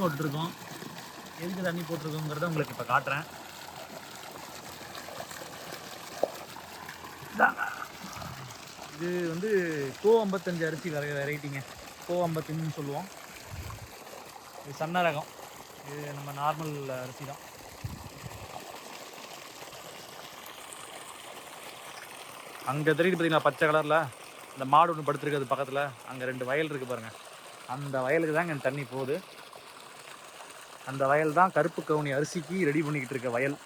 போட்டுருக்கோம். எதுக்கு தண்ணி போட்டிருக்கோங்கிறத உங்களுக்கு இப்போ காட்டுறேன். இது. வந்து கோ ஐம்பத்தஞ்சு அரிசி வரை வெரைட்டிங்க. கோ ஐம்பத்தஞ்சுன்னு சொல்லுவோம். இது சன்ன ரகம். இது நம்ம நார்மல் அரிசி தான். அங்கே தெரியுது பார்த்தீங்களா பச்சை கலரில்? இந்த மாடு ஒன்று படுத்துருக்குது பக்கத்தில். அங்கே ரெண்டு வயல் இருக்குது பாருங்கள் அந்த வயலுக்கு தான் தண்ணி போகுது. அந்த வயல் தான் கருப்பு கவுனி அரிசிக்கு ரெடி பண்ணிக்கிட்டு இருக்க வயல்.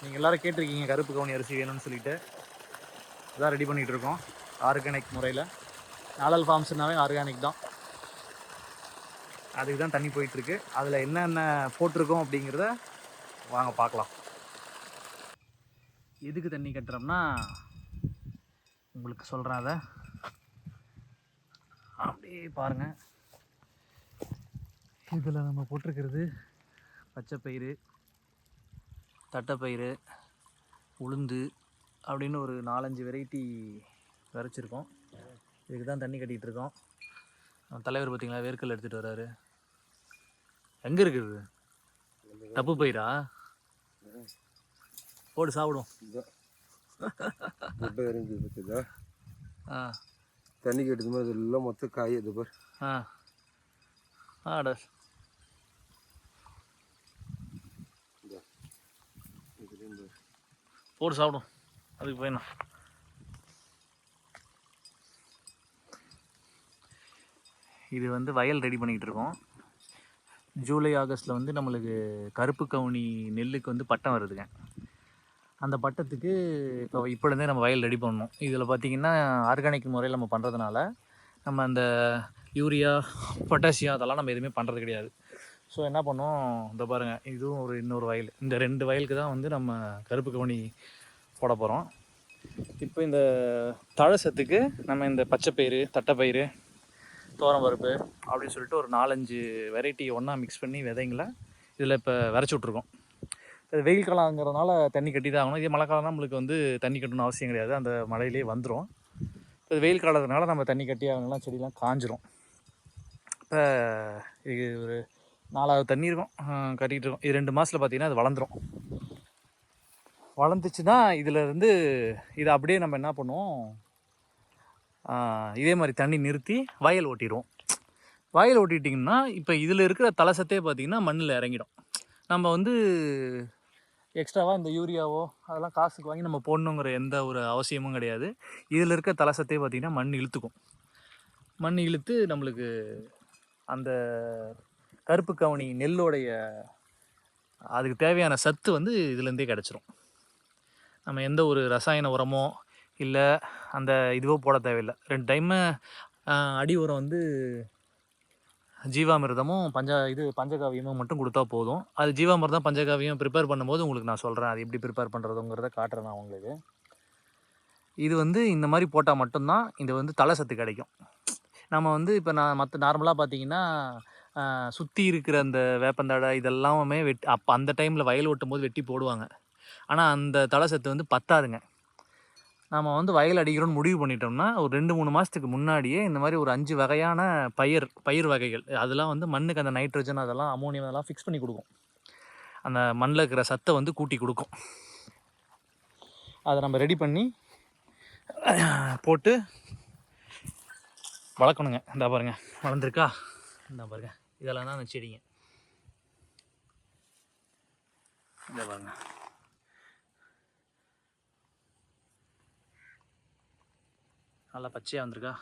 நீங்கள் எல்லோரும் கேட்டிருக்கீங்க கருப்பு கவுனி அரிசி வேணும்னு சொல்லிட்டு. இதான் ரெடி பண்ணிகிட்டு இருக்கோம். ஆர்கானிக் முறையில். நாலல் ஃபார்ம்ஸ்னாவே ஆர்கானிக் தான். அதுக்கு தான் தண்ணி போயிட்டுருக்கு அதில் என்னென்ன போட்டிருக்கோம் அப்படிங்கிறத வாங்க பார்க்கலாம். எதுக்கு தண்ணி கட்டுறோம்னா உங்களுக்கு சொல்கிறேன் அதை. அப்படியே பாருங்கள் இதில் நம்ம போட்டிருக்கிறது பச்சைப்பயிறு தட்டைப்பயிறு உளுந்து அப்படின்னு ஒரு நாலஞ்சு வெரைட்டி விதைச்சிருக்கோம் இதுக்கு தான் தண்ணி கட்டிகிட்டு இருக்கோம். தலைவர் பார்த்திங்களா வேர்க்கல் எடுத்துகிட்டு வர்றாரு. எங்கே இருக்குது தப்பு பயிரா? போட்டு சாப்பிடும் பார்த்தீங்களா ஆ. தண்ணி கட்டுது மாதிரி எல்லாம் மொத்தம் காய் இது பார். ஆ ஆ. ஆடா. போட்டு சாப்பிடும். அதுக்கு போயிடணும் இது வந்து வயல் ரெடி பண்ணிக்கிட்டு இருக்கோம். ஜூலை ஆகஸ்ட்டில் வந்து நம்மளுக்கு கருப்பு கவுனி நெல்லுக்கு வந்து பட்டம் வருதுங்க. அந்த பட்டத்துக்கு இப்போ இப்பொழுதே நம்ம வயல் ரெடி பண்ணணும். இதில் பார்த்திங்கன்னா ஆர்கானிக் முறையில் நம்ம பண்ணுறதுனால நம்ம அந்த யூரியா பொட்டாசியம் அதெல்லாம் நம்ம எதுவுமே பண்ணுறது கிடையாது. ஸோ என்ன பண்ணோம்? இந்த பாருங்கள் இதுவும் ஒரு இன்னொரு வயல். இந்த ரெண்டு வயலுக்கு தான் வந்து நம்ம கருப்பு கவனி போட போகிறோம் இப்போ இந்த தழை சத்துக்கு நம்ம இந்த பச்சைப்பயிறு தட்டைப்பயிறு பருப்பு அப்படின்னு சொல்லிட்டு ஒரு நாலஞ்சு வெரைட்டி ஒன்றா மிக்ஸ் பண்ணி விதைங்களை இதில் இப்போ விரைச்சி விட்ருக்கோம் இது வெயில் காலங்கிறதுனால தண்ணி கட்டி தான் ஆகணும். இதே மழை காலம் நம்மளுக்கு வந்து தண்ணி கட்டணும்னு அவசியம் கிடையாது. அந்த மழையிலே வந்துடும் இப்போ வெயில் காலத்தினால நம்ம தண்ணி கட்டி ஆகணும்லாம் செடியெலாம் காஞ்சிரும். இப்போ இது ஒரு நாலாவது தண்ணி இருக்கும். கட்டிகிட்டு இருக்கும். இது ரெண்டு மாதத்தில் பார்த்தீங்கன்னா அது வளர்ந்துடும் வளர்ந்துச்சுன்னா இதில் இருந்து இதை அப்படியே நம்ம என்ன பண்ணுவோம்? இதே மாதிரி தண்ணி நிறுத்தி வயல் ஓட்டிடுவோம். வயல் ஓட்டிட்டிங்கன்னா இப்போ இதில் இருக்கிற தலசத்தே பார்த்திங்கன்னா மண்ணில் இறங்கிடும். நம்ம வந்து எக்ஸ்ட்ராவாக இந்த யூரியாவோ அதெல்லாம் காசுக்கு வாங்கி நம்ம போடணுங்கிற எந்த ஒரு அவசியமும் கிடையாது. இதில் இருக்க தலசத்தே பார்த்திங்கன்னா மண் இழுத்துக்கும். மண் இழுத்து நம்மளுக்கு அந்த கருப்பு கவனி நெல்லோடைய அதுக்கு தேவையான சத்து வந்து இதுலேருந்தே கிடச்சிரும். நம்ம எந்த ஒரு ரசாயன உரமோ இல்லை அந்த இதுவோ போட தேவையில்லை. ரெண்டு டைமு அடி உரம் வந்து ஜீவாமிர்தமும் பஞ்ச இது பஞ்சகாவியமும் மட்டும் கொடுத்தா போதும். அது ஜீவாமிர்தம் பஞ்சகாவியம் ப்ரிப்பேர் பண்ணும்போது உங்களுக்கு நான் சொல்கிறேன் அது எப்படி ப்ரிப்பேர் பண்ணுறதுங்கிறத காட்டுறேன் நான் உங்களுக்கு. இது வந்து இந்த மாதிரி போட்டால் மட்டும்தான் இது வந்து தலை சத்து கிடைக்கும். நம்ம வந்து இப்போ நான் மற்ற நார்மலாக பார்த்தீங்கன்னா சுற்றி இருக்கிற அந்த வேப்பந்தடை இதெல்லாமே வெட்டி அப்போ அந்த டைமில் வயல் ஓட்டும் போது வெட்டி போடுவாங்க. ஆனால் அந்த தலை சத்து வந்து பத்தாதுங்க. நாம் வந்து வயல் அடிக்கிறோம்னு முடிவு பண்ணிட்டோம்னா ஒரு ரெண்டு மூணு மாதத்துக்கு முன்னாடியே இந்த மாதிரி ஒரு அஞ்சு வகையான பயிர் பயிர் வகைகள் அதெல்லாம் வந்து மண்ணுக்கு அந்த நைட்ரஜன் அதெல்லாம் அமோனியம் அதெல்லாம் ஃபிக்ஸ் பண்ணி கொடுக்கும். அந்த மண்ணில் இருக்கிற சத்தை வந்து கூட்டி கொடுக்கும். அதை நம்ம ரெடி பண்ணி போட்டு வளர்க்கணுங்க. இந்த பாருங்க வளர்ந்துருக்கா? இந்த பாருங்கள் இதெல்லாம் தான் அந்த செடிங்க. இதை பாருங்க. நல்லா பச்சையாக வந்திருக்கா?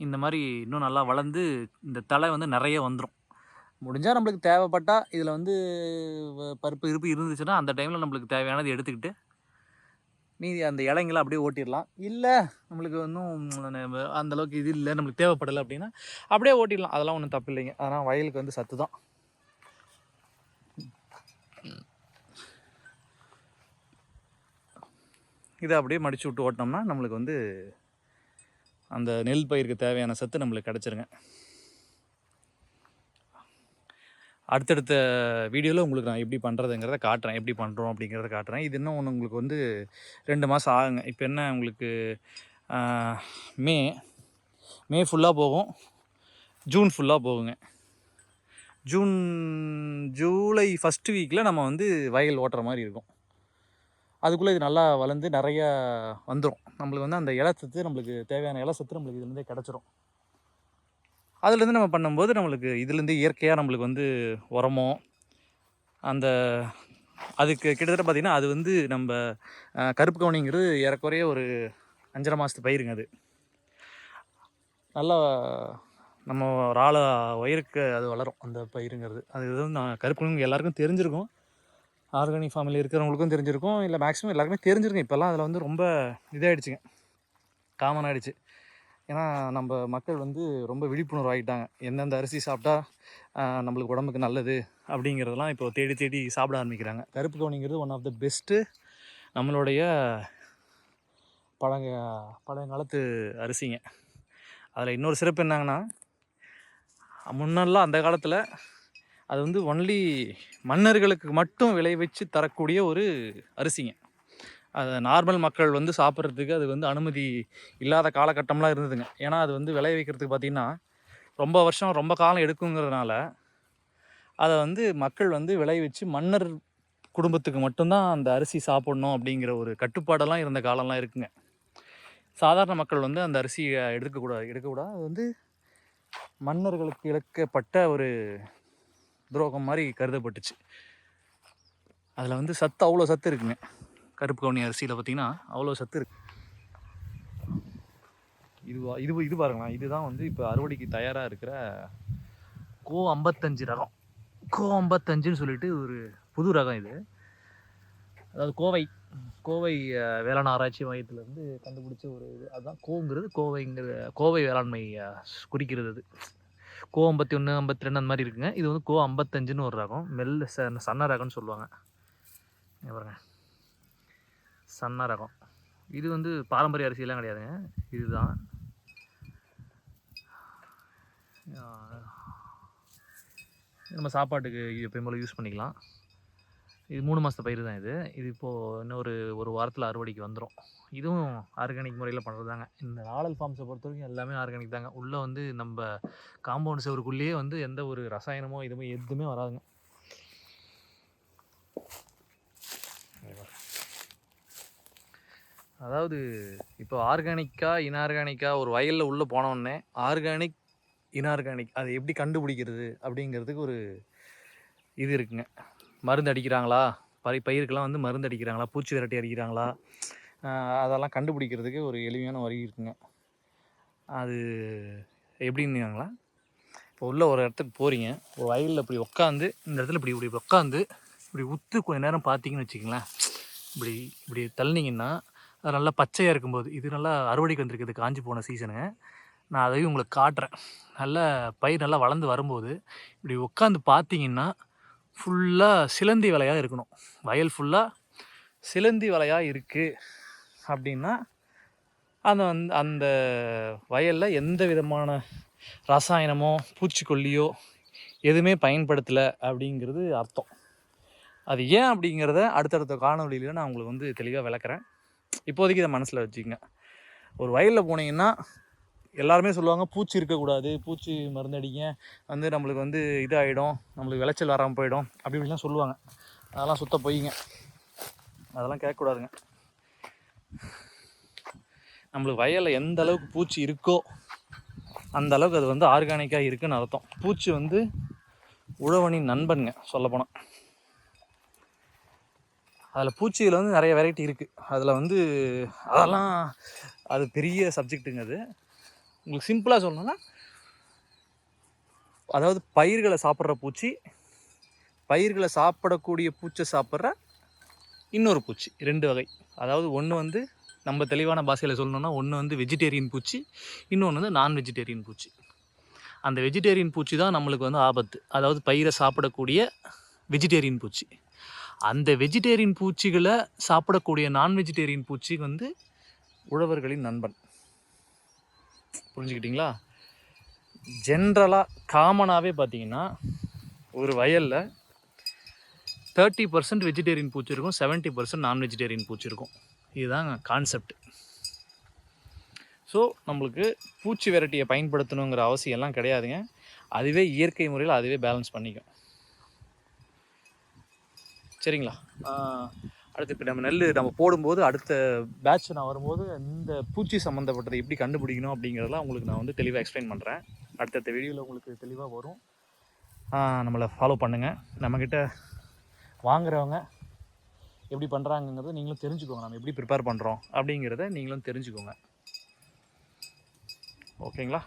இந்த மாதிரி இன்னும் நல்லா வளர்ந்து இந்த தலை வந்து நிறைய வந்துடும் முடிஞ்சால் நம்மளுக்கு தேவைப்பட்டால் இதில் வந்து பருப்பு இருப்பு இருந்துச்சுன்னா அந்த டைமில் நம்மளுக்கு தேவையானது எடுத்துக்கிட்டு மீதி அந்த இலைங்களை அப்படியே ஓட்டிடலாம். இல்லை நம்மளுக்கு ஒன்றும் அந்த அளவுக்கு இது இல்லை நம்மளுக்கு தேவைப்படலை அப்படின்னா அப்படியே ஓட்டிடலாம். அதெல்லாம் ஒன்றும் தப்பு இல்லைங்க. அதனால் வயலுக்கு வந்து சத்து தான். இதை அப்படியே மடித்து விட்டு ஓட்டினோம்னா நம்மளுக்கு வந்து அந்த நெல் பயிருக்கு தேவையான சத்து நம்மளுக்கு கிடச்சிருங்க. அடுத்தடுத்த வீடியோவில் உங்களுக்கு நான் எப்படி பண்ணுறதுங்கிறத காட்டுறேன். எப்படி பண்ணுறோம் அப்படிங்கிறத காட்டுறேன். இது இன்னும் ஒன்று உங்களுக்கு வந்து ரெண்டு மாதம் ஆகுங்க. இப்போ என்ன உங்களுக்கு மே மே ஃபுல்லாக போகும். ஜூன் ஃபுல்லாக போகுங்க. ஜூன் ஜூலை ஃபஸ்ட்டு வீக்கில் நம்ம வந்து வயல் ஓட்டுற மாதிரி இருக்கும். அதுக்குள்ளே இது நல்லா வளர்ந்து நிறையா வந்துடும் நம்மளுக்கு வந்து அந்த இலசத்து நம்மளுக்கு தேவையான இலசத்து நம்மளுக்கு இதுலேருந்தே கிடச்சிரும். அதுலேருந்து நம்ம பண்ணும்போது நம்மளுக்கு இதுலேருந்து இயற்கையாக நம்மளுக்கு வந்து உரமோ அந்த அதுக்கு கிட்டத்தட்ட பார்த்திங்கன்னா அது வந்து நம்ம கருப்பு கவனிங்கிறது ஏறக்குறைய ஒரு அஞ்சரை மாதத்து பயிருங்க அது. நல்லா நம்ம ஒரு ஆளை வயிறுக்கு அது வளரும் அந்த பயிருங்கிறது. அது இது வந்து நான் கருப்பு எல்லாருக்கும் தெரிஞ்சிருக்கும். ஆர்கானிக் ஃபார்மில் இருக்கிறவங்களுக்கும் தெரிஞ்சிருக்கும். இல்லை மேக்ஸிமம் எல்லாருக்குமே தெரிஞ்சிருக்கும். இப்போல்லாம் அதில் வந்து ரொம்ப இதாகிடுச்சுங்க காமன் ஆகிடுச்சு ஏன்னா நம்ம மக்கள் வந்து ரொம்ப விழிப்புணர்வு ஆகிட்டாங்க எந்தெந்த அரிசி சாப்பிட்டா நம்மளுக்கு உடம்புக்கு நல்லது? அப்படிங்கிறதெல்லாம் இப்போ தேடி தேடி சாப்பிட ஆரம்பிக்கிறாங்க. கருப்பு கவுனிங்கிறது ஒன் ஆஃப் த பெஸ்ட்டு நம்மளுடைய பழங்க பழங்காலத்து அரிசிங்க. அதில் இன்னொரு சிறப்பு என்னங்கன்னா முன்னெல்லாம் அந்த காலத்தில் அது வந்து ஒன்லி மன்னர்களுக்கு மட்டும் விளைவிச்சு தரக்கூடிய ஒரு அரிசிங்க. அது நார்மல் மக்கள் வந்து சாப்பிட்றதுக்கு அது வந்து அனுமதி இல்லாத காலகட்டம்லாம் இருந்ததுங்க. ஏன்னா அது வந்து விளைவிக்கிறதுக்கு பார்த்திங்கன்னா ரொம்ப வருஷம் ரொம்ப காலம் எடுக்குங்கிறதுனால அதை வந்து மக்கள் வந்து விளைவிச்சு மன்னர் குடும்பத்துக்கு மட்டும்தான் அந்த அரிசி சாப்பிடணும் அப்படிங்கிற ஒரு கட்டுப்பாடெல்லாம் இருந்த காலம்லாம் இருக்குங்க. சாதாரண மக்கள் வந்து அந்த அரிசியை எடுக்கக்கூடாது எடுக்கக்கூடாது அது வந்து மன்னர்களுக்கு இழக்கப்பட்ட ஒரு துரோகம் மாதிரி கருதப்பட்டுச்சு. அதில் வந்து சத்து அவ்வளோ சத்து இருக்குங்க. கருப்பு கவுனி அரிசியில் பார்த்தீங்கன்னா அவ்வளோ சத்து இருக்கு. இதுவா இது இது பாருங்களேன். இதுதான் வந்து இப்போ அறுவடைக்கு தயாராக இருக்கிற கோ ஐம்பத்தஞ்சு ரகம். கோ ஐம்பத்தஞ்சுன்னு சொல்லிட்டு ஒரு புது ரகம் இது. அதாவது கோவை கோவை வேளாண் ஆராய்ச்சி மையத்திலேருந்து கண்டுபிடிச்ச ஒரு இது. அதுதான் கோங்கிறது கோவைங்கிற கோவை வேளாண்மை குறிக்கிறது அது. கோ ஐம்பத்தி ஒன்று ஐம்பத்தி ரெண்டு அந்த மாதிரி இருக்குங்க. இது வந்து கோ ஐம்பத்தஞ்சுன்னு ஒரு ரகம். மெல்ல ச சன்ன ரகம்னு சொல்லுவாங்க. பாருங்கள் சன்ன ரகம் இது வந்து பாரம்பரிய அரிசியெல்லாம் கிடையாதுங்க. இதுதான். நம்ம சாப்பாட்டுக்கு எப்பயும் போல் யூஸ் பண்ணிக்கலாம். இது மூணு மாதத்து பயிர் தான் இது. இது இப்போது இன்னொரு ஒரு வாரத்தில் அறுவடைக்கு வந்துடும் இதுவும் ஆர்கானிக் முறையில் பண்ணுறது தாங்க இந்த நாடல் ஃபார்ம்ஸை பொறுத்த வரைக்கும் எல்லாமே ஆர்கானிக் தாங்க. உள்ளே வந்து நம்ம காம்பவுண்ட் செவருக்குள்ளேயே வந்து எந்த ஒரு ரசாயனமோ இதுவுமே எதுவுமே வராதுங்க. அதாவது இப்போ ஆர்கானிக்காக இன்ஆர்கானிக்காக ஒரு வயலில் உள்ளே போனோடனே ஆர்கானிக் இன்ஆர்கானிக் அதை எப்படி கண்டுபிடிக்கிறது அப்படிங்கிறதுக்கு ஒரு இது இருக்குங்க. மருந்து அடிக்கிறாங்களா? பயிர் பயிருக்கெல்லாம் வந்து மருந்து அடிக்கிறாங்களா? பூச்சி விரட்டி அடிக்கிறாங்களா? அதெல்லாம் கண்டுபிடிக்கிறதுக்கு ஒரு எளிமையான வரி இருக்குங்க. அது எப்படின்னாங்களா இப்போ உள்ள ஒரு இடத்துக்கு போகிறீங்க ஒரு வயலில் இப்படி உட்காந்து இந்த இடத்துல இப்படி இப்படி உட்காந்து இப்படி உத்து கொஞ்ச நேரம் பார்த்தீங்கன்னு வச்சுக்கங்களேன். இப்படி இப்படி தள்ளினீங்கன்னா அது நல்லா பச்சையாக இருக்கும்போது. இது நல்லா அறுவடைக்கு வந்திருக்குது காஞ்சி போன சீசனு நான் அதையும் உங்களுக்கு காட்டுறேன். நல்ல பயிர் நல்லா வளர்ந்து வரும்போது இப்படி உட்காந்து பார்த்தீங்கன்னா ஃபுல்லாக சிலந்தி வலையாக இருக்கணும். வயல் ஃபுல்லாக சிலந்தி வலையாக இருக்குது அப்படின்னா அந்த வந்து அந்த வயலில் எந்த விதமான ரசாயனமோ பூச்சிக்கொல்லியோ எதுவுமே பயன்படுத்தலை அப்படிங்கிறது அர்த்தம். அது ஏன் அப்படிங்கிறத அடுத்தடுத்த காணொலியில் நான் உங்களுக்கு வந்து தெளிவாக விளக்குறேன். இப்போதைக்கு இதை மனசில் வச்சுக்கோங்க. ஒரு வயலில் போனீங்கன்னா எல்லாருமே சொல்லுவாங்க பூச்சி இருக்கக்கூடாது பூச்சி மருந்தடிங்க வந்து நம்மளுக்கு வந்து இதாகிடும் நம்மளுக்கு விளைச்சல் வராமல் போயிடும் அப்படி இப்படிலாம் சொல்லுவாங்க. அதெல்லாம் சுத்த போயிங்க. அதெல்லாம் கேட்கக்கூடாதுங்க. நம்மளுக்கு வயலில் எந்த அளவுக்கு பூச்சி இருக்கோ அந்த அளவுக்கு அது வந்து ஆர்கானிக்காக இருக்குன்னு அர்த்தம். பூச்சி வந்து உழவனின் நண்பனுங்க சொல்லப்போனால் அதில் பூச்சியில் வந்து நிறைய வெரைட்டி இருக்குது அதில் வந்து அதெல்லாம் அது பெரிய சப்ஜெக்ட்டுங்க அது. உங்களுக்கு சிம்பிளாக சொல்லணும்னா அதாவது பயிர்களை சாப்பிட்ற பூச்சி பயிர்களை சாப்பிடக்கூடிய பூச்சை சாப்பிட்ற இன்னொரு பூச்சி ரெண்டு வகை. அதாவது ஒன்று வந்து நம்ம தெளிவான பாஷையில் சொல்லணும்னா ஒன்று வந்து வெஜிடேரியன் பூச்சி இன்னொன்று வந்து நான் வெஜிடேரியன் பூச்சி. அந்த வெஜிடேரியன் பூச்சி தான் நம்மளுக்கு வந்து ஆபத்து. அதாவது பயிரை சாப்பிடக்கூடிய வெஜிடேரியன் பூச்சி. அந்த வெஜிடேரியன் பூச்சிகளை சாப்பிடக்கூடிய நான் வெஜிடேரியன் பூச்சி வந்து உழவர்களின் நண்பன். புரிஞ்சுக்கிட்டிங்களா? ஜென்ரலாக காமனாகவே பார்த்தீங்கன்னா ஒரு வயலில் தேர்ட்டி பர்சன்ட் வெஜிடேரியன் பூச்சி இருக்கும் செவன்ட்டி பர்சன்ட் நான் வெஜிடேரியன் பூச்சி இருக்கும். இதுதான் கான்செப்ட் ஸோ நம்மளுக்கு பூச்சி வெரைட்டியை பயன்படுத்தணுங்கிற அவசியம்லாம் கிடையாதுங்க. அதுவே இயற்கை முறையில் அதுவே பேலன்ஸ் பண்ணிக்கும். சரிங்களா? அடுத்து இப்போ நம்ம நெல் நம்ம போடும்போது அடுத்த பேட்ச் நான் வரும்போது இந்த பூச்சி சம்மந்தப்பட்டதை எப்படி கண்டுபிடிக்கணும் அப்படிங்கிறதெல்லாம் உங்களுக்கு நான் வந்து தெளிவாக எக்ஸ்பிளைன் பண்ணுறேன் அடுத்தடுத்த வீடியோவில் உங்களுக்கு தெளிவாக வரும். நம்மளை ஃபாலோ பண்ணுங்கள் நம்மக்கிட்ட வாங்குறவங்க எப்படி பண்ணுறாங்கங்கிறத நீங்களும் தெரிஞ்சுக்கோங்க. நம்ம எப்படி ப்ரிப்பேர் பண்ணுறோம் அப்படிங்கிறத நீங்களும் தெரிஞ்சுக்கோங்க. ஓகேங்களா?